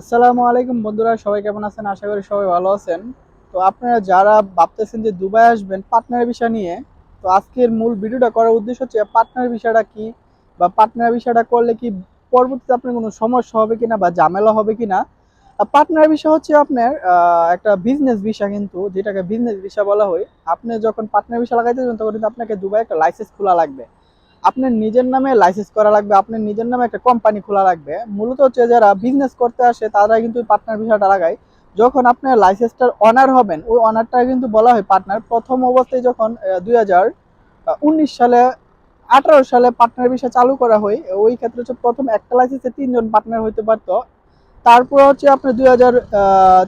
আসসালামু আলাইকুম বন্ধুরা, সবাই কেমন আছেন? আশা করি সবাই ভালো আছেন। তো আপনারা যারা ভাবতেছেন যে দুবাই আসবেন পার্টনার বিষয় নিয়ে, তো আজকের মূল ভিডিওটা করার উদ্দেশ্য হচ্ছে পার্টনার বিষয়টা কি বা পার্টনার বিষয়টা করলে কি পরবর্তীতে আপনার কোনো সমস্যা হবে কিনা বা ঝামেলা হবে কিনা? পার্টনার বিষয় হচ্ছে আপনার একটা বিজনেস বিষয় কিন্তু, যেটাকে বিজনেস বিষয় বলা হয়। আপনি যখন পার্টনার বিষয় লাগাইতে যাবেন, তখন কিন্তু আপনাকে দুবাই একটা লাইসেন্স খোলা লাগবে। আপনার নিজের নামে লাইসেন্স করা লাগবে আপনার নিজের নামে একটা কোম্পানি খোলা লাগবে। মূলত হচ্ছে যারা বিজনেস করতে আসে তারা কিন্তু পার্টনার বিষয়টা লাগায়। যখন আপনার লাইসেন্সটার অনার হবেন, ওই অনারটা কিন্তু বলা হয় পার্টনার প্রথম অবস্থায় যখন দুই হাজার উনিশ সালে, আঠারো সালে পার্টনার বিষয় চালু করা হয়, ওই ক্ষেত্রে হচ্ছে প্রথম একটা লাইসেন্সে তিনজন পার্টনার হইতে পারতো। তারপর হচ্ছে আপনার দুই হাজার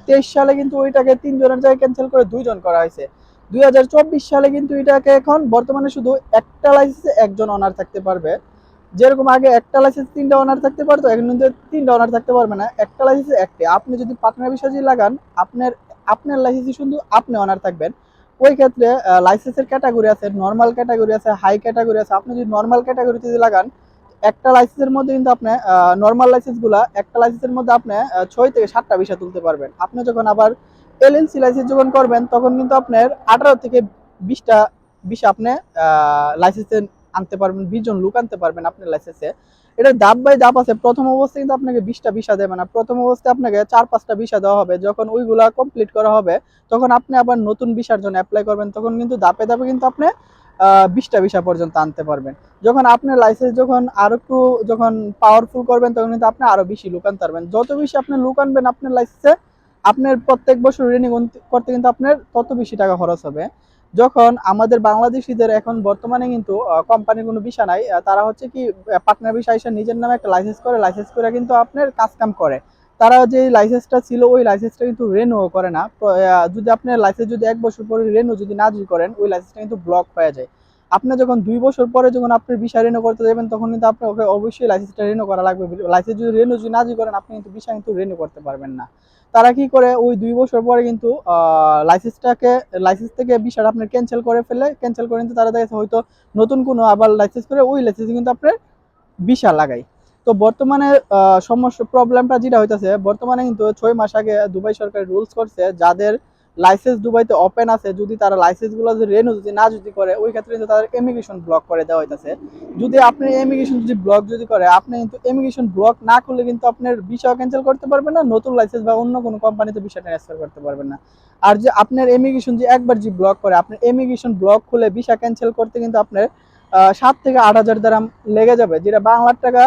তেইশ সালে কিন্তু ওইটাকে তিনজনের জায়গায় ক্যান্সেল করে দুইজন করা হয়েছে। দুই হাজার চব্বিশ সালে কিন্তু এটাকে এখন বর্তমানে শুধু একটা লাইসেন্সে একজন অনার থাকতে পারবে। যেরকম আগে একটা লাইসেন্স তিনটা অনার থাকতে পারতো, এখন কিন্তু তিনটা অনার থাকতে পারবে না। একটা লাইসেন্সে একটি। আপনি যদি পার্টনার বিষয় লাগান, আপনার আপনার লাইসেন্সে শুধু আপনি অনার থাকবেন। ওই ক্ষেত্রে লাইসেন্সের ক্যাটাগরি আছে নর্মাল ক্যাটাগরি আছে হাই ক্যাটাগরি আছে। আপনি যদি নর্মাল ক্যাটাগরিতে যদি লাগান, একটা লাইসেন্সের মধ্যে কিন্তু আপনি নর্মাল লাইসেন্সগুলা একটা লাইসেন্সের মধ্যে আপনি ছয় থেকে সাতটা বিষয় তুলতে পারবেন। আপনি যখন আবার এলএলসি লাইসেন্স যখন করবেন, তখন কিন্তু আপনার আঠারো থেকে বিশটা বিশ আপনি লাইসেন্সে আনতে পারবেন, বিশ জন লোক আনতে পারবেন আপনার লাইসেন্সে এটা ধাপ বাই ধাপ আছে। প্রথম অবস্থায় কিন্তু আপনাকে বিশটা ভিসা দেবে না। প্রথম অবস্থায় আপনাকে চার পাঁচটা ভিসা দেওয়া হবে। যখন ওইগুলা কমপ্লিট করা হবে, তখন আপনি আবার নতুন ভিসার জন্য অ্যাপ্লাই করবেন, তখন কিন্তু ধাপে ধাপে কিন্তু আপনি বিশটা ভিসা পর্যন্ত আনতে পারবেন। যখন আপনার লাইসেন্স যখন আরও একটু যখন পাওয়ারফুল করবেন, তখন কিন্তু আপনি আরও বেশি লুক আনতে পারবেন। যত বেশি আপনি লুক আনবেন আপনার লাইসেন্সে আপনার প্রত্যেক বছর রিনিউ করতে কিন্তু আপনার তত বেশি টাকা খরচ হবে। যখন আমাদের বাংলাদেশিদের এখন বর্তমানে কিন্তু কোম্পানির কোনো বিষয় নাই তারা হচ্ছে কি পার্টনার বিষয় এসে নিজের নামে একটা লাইসেন্স করে লাইসেন্স করে কিন্তু আপনার কাজ কাম করে। তারা যে লাইসেন্সটা ছিল, ওই লাইসেন্সটা কিন্তু রেনুও করে না। যদি আপনার লাইসেন্স যদি এক বছর পরে রেনু যদি না করেন, ওই লাইসেন্সটা কিন্তু ব্লক হয়ে যায়। আপনি যখন দুই বছর পরে যখন আপনি বিষয় রেনু করতে যাবেন, তখন কিন্তু আপনি ওকে অবশ্যই লাইসেন্সটা রেনু করা লাগবে। লাইসেন্স যদি রেনু যদি না যদি করেন, আপনি কিন্তু বিষয় কিন্তু রেনু করতে পারবেন না। তারা কি করে? ওই দুই বছর পরে কিন্তু লাইসেন্সটাকে লাইসেন্স থেকে বিষয়টা আপনার ক্যান্সেল করে ফেলে। ক্যান্সেল করে কিন্তু তারা দেখেছে হয়তো নতুন কোনো আবার লাইসেন্স করে ওই লাইসেন্স কিন্তু আপনার ভিসা লাগাই তো বর্তমানে সমস্যা প্রবলেমটা যেটা হইতেছে, বর্তমানে কিন্তু ছয় মাস আগে দুবাই সরকার রুলস করছে, যাদের লাইসেন্স দুবাইতে ওপেন আছে, যদি তারা লাইসেন্সগুলো যদি রেনু যদি না যদি করে, ওই ক্ষেত্রে কিন্তু তাদের ইমিগ্রেশন ব্লক করে দেওয়া হইতাছে। যদি আপনি ইমিগ্রেশন যদি ব্লক যদি করে, আপনি কিন্তু ইমিগ্রেশন ব্লক না করলে কিন্তু আপনার ভিসা ক্যান্সেল করতে পারবেন না, নতুন লাইসেন্স বা অন্য কোনো কোম্পানিতে ভিসা ট্রান্সফার করতে পারবেন না। আর যে আপনার ইমিগ্রেশন যে একবার যে ব্লক করে আপনার ইমিগ্রেশন ব্লক খুলে ভিসা ক্যান্সেল করতে কিন্তু আপনার সাত থেকে আট হাজার দ্রাম লেগে যাবে। যেটা বাংলার টাকা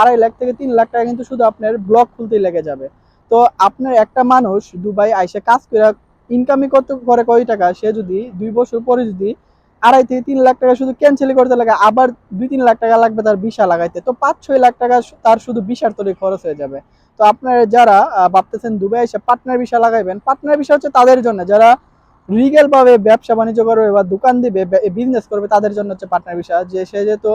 আড়াই লাখ থেকে তিন লাখ টাকা কিন্তু শুধু আপনার ব্লক খুলতেই লেগে যাবে। তো আপনার একটা মানুষ দুবাই আইসে কাজ করে ইনকামই করতে করে, কয় টাকা? সে যদি দুই বছর পরে যদি আড়াই থেকে তিন লাখ টাকা শুধু ক্যান্সেল করতে লাগে, আবার দুই তিন লাখ টাকা লাগবে তার ভিসা লাগাইতে, তো পাঁচ ছয় লাখ টাকা তার শুধু ভিসার তৈরি খরচ হয়ে যাবে। তো আপনার যারা ভাবতেছেন দুবাই এসে পার্টনার ভিসা লাগাইবেন পার্টনার ভিসা হচ্ছে তাদের জন্য। যারা লিগেল ভাবে ব্যবসা বাণিজ্য করবে বা দোকান দিবে বিজনেস করবে, তাদের জন্য হচ্ছে পার্টনার ভিসা যে সে যেহেতু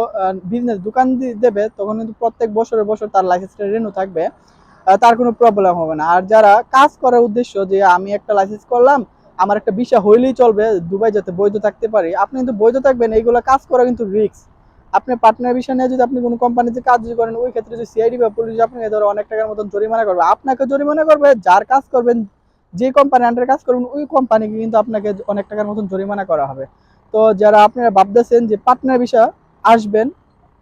বিজনেস দোকান দেবে, তখন কিন্তু প্রত্যেক বছরের বছর তার লাইসেন্সটা রেনু থাকবে। তার কোনো প্রবলেম হবে না। আর যারা কাজ করার উদ্দেশ্য যে আমি একটা লাইসেন্স করলাম, আমার একটা বিষয় হইলেই চলবে, দুবাই যাতে বৈধ থাকতে পারি, আপনি কিন্তু বৈধ থাকবেন, এইগুলো কাজ করা কিন্তু রিক্স আপনি পার্টনার বিষয় নিয়ে যদি আপনি কোনো কোম্পানিতে কাজ করেন, ওই ক্ষেত্রে যদি সিআইডি বা পুলিশ আপনাকে ধরো অনেক টাকার মতন জরিমানা করবে। আপনাকে জরিমানা করবে, যার কাজ করবেন, যে কোম্পানি আন্ডারে কাজ করবেন ওই কোম্পানিকে কিন্তু আপনাকে অনেক টাকার মতন জরিমানা করা হবে। তো যারা আপনারা ভাবতেছেন যে পার্টনার বিষয় আসবেন,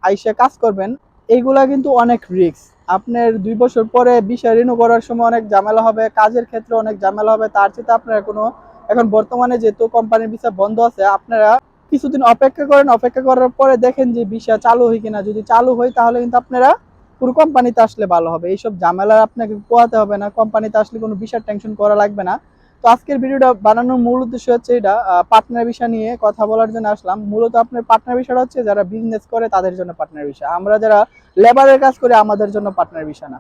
আইসে কাজ করবেন, এইগুলা কিন্তু অনেক রিস্ক আপনার দুই বছর পরে বিষয় রিনিউ করার সময় অনেক ঝামেলা হবে, কাজের ক্ষেত্রে অনেক ঝামেলা হবে, তার চেয়ে আপনারা কোনো এখন বর্তমানে যেহেতু কোম্পানির ভিসা বন্ধ আছে, আপনারা কিছুদিন অপেক্ষা করেন, অপেক্ষা করার পরে দেখেন যে বিষয় চালু হয় কিনা। যদি চালু হয়, তাহলে কিন্তু আপনারা পুরো কোম্পানিতে আসলে ভালো হবে। এইসব ঝামেলা আপনাকে পোয়াতে হবে না। কোম্পানিতে আসলে কোনো বিষয় টেনশন করা লাগবে না। তো আজকের ভিডিওটা বানানোর মূল উদ্দেশ্য হচ্ছে এটা পার্টনার ভিসা নিয়ে কথা বলার জন্য আসলাম। মূলত আপনার পার্টনার ভিসাটা হচ্ছে যারা বিজনেস করে তাদের জন্য পার্টনার ভিসা আমরা যারা লেবারের কাজ করি, আমাদের জন্য পার্টনার ভিসা না।